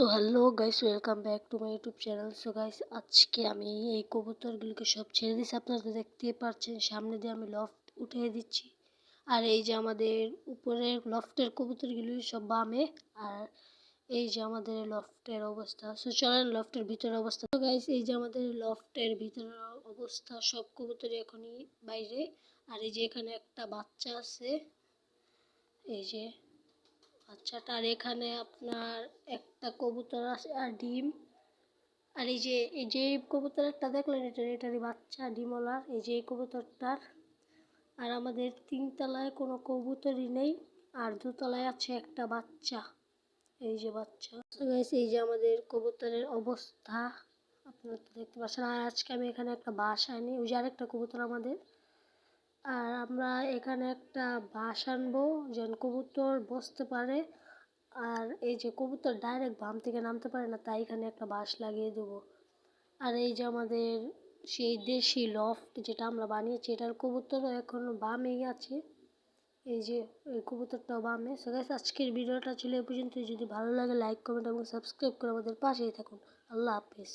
So hello guys welcome back to my YouTube channel so guys আজকে আমি এই কবুতরগুলোকে সব ছেড়ে দিচ্ছি আপনারা তো দেখতেই পাচ্ছেন, সামনে দিয়ে আমি লফট উঠিয়ে দিচ্ছি। আর এই যে আমাদের উপরের লফটের কবুতরগুলো সব বামে, আর এই যে আমাদের লফটের অবস্থা। সো চলেন লফটের ভিতরের অবস্থা। তো গাইস এই যে আমাদের লফটের ভিতরের অবস্থা, সব কবুতর এখনই বাইরে। আর এই যে এখানে একটা বাচ্চা আছে, এই যে বাচ্চাটার এখানে আপনার একটা কবুতর আছে আর ডিম। আর এই যে এই যে কবুতরটা দেখলেন, এটা এটারই বাচ্চা, ডিমওয়ালার, এই যে এই কবুতরটার। আর আমাদের তিনতলায় কোনো কবুতরই নেই, আর দুতলায় আছে একটা বাচ্চা। এই যে বাচ্চা। এই যে আমাদের কবুতরের অবস্থা, আপনারা তো দেখতে পাচ্ছেন। আর আজকে আমি এখানে একটা বাস আনি ওই যে আরেকটা কবুতর আমাদের। আর আমরা এখানে একটা বাঁশ আনব, যেন কবুতর বসতে পারে। আর এই যে কবুতর ডাইরেক্ট বাম থেকে নামতে পারে না, তাই এখানে একটা বাঁশ লাগিয়ে দেবো। আর এই যে আমাদের সেই দেশি লফট যেটা আমরা বানিয়েছি, এটার কবুতরও এখন বামেই আছে। এই যে, এই কবুতরটাও বামে। সো আজকের ভিডিওটা ছিল এ পর্যন্ত যদি ভালো লাগে লাইক কমেন্ট এবং সাবস্ক্রাইব করে আমাদের পাশেই থাকুন। আল্লাহ হাফিজ।